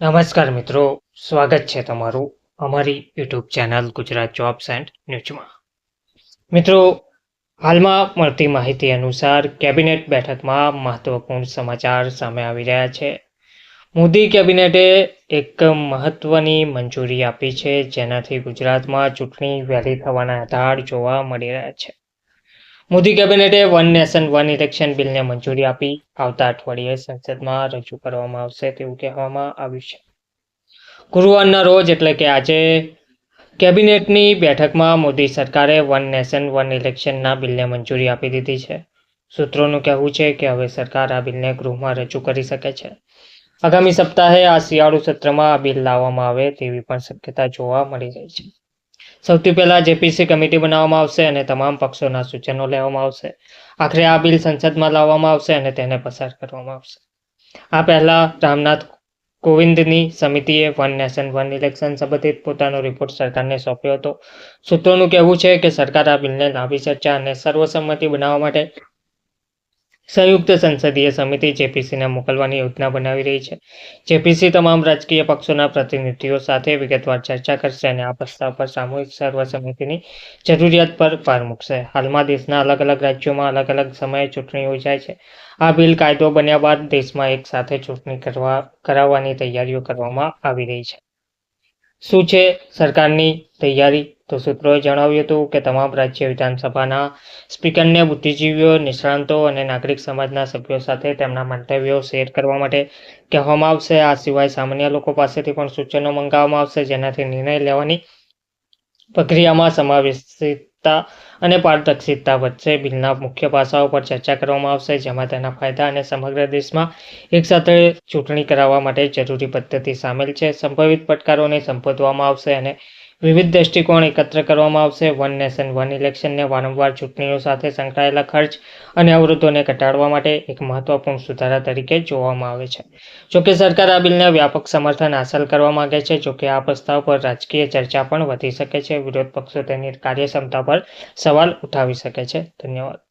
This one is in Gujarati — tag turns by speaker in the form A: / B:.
A: નમસ્કાર મિત્રો, સ્વાગત છે તમારું અમારી YouTube channel Gujarat jobs and ન્યૂઝમાં મિત્રો, હાલમાં મળતી માહિતી અનુસાર કેબિનેટ બેઠકમાં મહત્વપૂર્ણ સમાચાર સામે આવી રહ્યા છે. મોદી કેબિનેટે એક મહત્વની મંજૂરી આપી છે, જેનાથી ગુજરાતમાં ચૂંટણી વહેલી થવાના આધાર જોવા મળી રહ્યા છે. મોદી કેબિનેટે વન નેશન, વન ઇલેક્શન બિલને મંજૂરી આપી. આવતા અઠવાડિયે સંસદમાં રજૂ કરવામાં આવશે તેવું કહેવામાં આવ્યું છે. ગુરુવારના રોજ એટલે કે આજે કેબિનેટની બેઠકમાં મોદી સરકારે વન નેશન, વન ઇલેક્શનના બિલને મંજૂરી આપી દીધી છે. સૂત્રોનું કહેવું છે કે હવે સરકાર આ બિલને ગૃહમાં રજૂ કરી શકે છે. આગામી સપ્તાહે આ શિયાળુ સત્રમાં આ બિલ લાવવામાં આવે તેવી પણ શક્યતા જોવા મળી રહી છે. સૌથી પહેલાં જેપીસી કમિટી બનાવવામાં આવશે અને તમામ પક્ષોના સૂચનો લેવામાં આવશે. આખરે આ બિલ સંસદમાં લાવવામાં આવશે અને તેને પસાર કરવામાં આવશે. આ પહેલા રામનાથ કોવિંદની સમિતિએ વન નેશન, વન ઇલેક્શન સંબંધિત પોતાનો રિપોર્ટ સરકારને સોંપ્યો હતો. સૂત્રોનું કહેવું છે કે સરકાર આ બિલને લાંબી ચર્ચા અને સર્વસંમતિ બનાવવા માટે સંયુક્ત સંસદીય સમિતિ જેપીસીને મોકલવાની યોજના બનાવી રહી છે. જેપીસી તમામ રાજકીય પક્ષોના પ્રતિનિધિઓ સાથે વિગતવાર ચર્ચા કરશે અને આ પ્રસ્તાવ પર સામૂહિક સર્વસંમતિની જરૂરિયાત પર ભાર મૂકશે. હાલમાં દેશના અલગ અલગ રાજ્યોમાં અલગ અલગ સમયે ચૂંટણી યોજાય છે. આ બિલ કાયદો બન્યા બાદ દેશમાં એક સાથે ચૂંટણી કરવા, કરાવવાની તૈયારીઓ કરવામાં આવી રહી છે. શું છે સરકારની તૈયારી? તો સૂત્રોએ જણાવ્યું હતું કે તમામ રાજ્ય વિધાનસભાના સ્પીકરને બુદ્ધિજીવીઓ, નિષ્ણાંતો અને નાગરિક સમાજના સભ્યો સાથે તેમના મંતવ્યો શેર કરવા માટે કહેવામાં આવશે. આ સિવાય સામાન્ય લોકો પાસેથી પણ સૂચનો મંગાવવામાં આવશે, જેનાથી નિર્ણય લેવાની પ્રક્રિયામાં સમાવેશિતતા અને પારદર્શિતા વધશે. બિલના મુખ્ય પાસાઓ પર ચર્ચા કરવામાં આવશે, જેમાં તેના ફાયદા અને સમગ્ર દેશમાં એકસાથે ચૂંટણી કરાવવા માટે જરૂરી પદ્ધતિ સામેલ છે. સંભવિત પડકારોને સંબોધવામાં આવશે અને વિવિધ દ્રષ્ટિકોણ એકત્ર કરવામાં આવશે. વન નેશન, વન ઇલેક્શનને વારંવાર ચૂંટણીઓ સાથે સંકળાયેલા ખર્ચ અને અવરોધોને ઘટાડવા માટે એક મહત્વપૂર્ણ સુધારા તરીકે જોવામાં આવે છે. જોકે સરકાર આ બિલને વ્યાપક સમર્થન હાંસલ કરવા માંગે છે, જોકે આ પ્રસ્તાવ પર રાજકીય ચર્ચા પણ વધી શકે છે. વિરોધ પક્ષો તેની કાર્યક્ષમતા પર સવાલ ઉઠાવી શકે છે. ધન્યવાદ.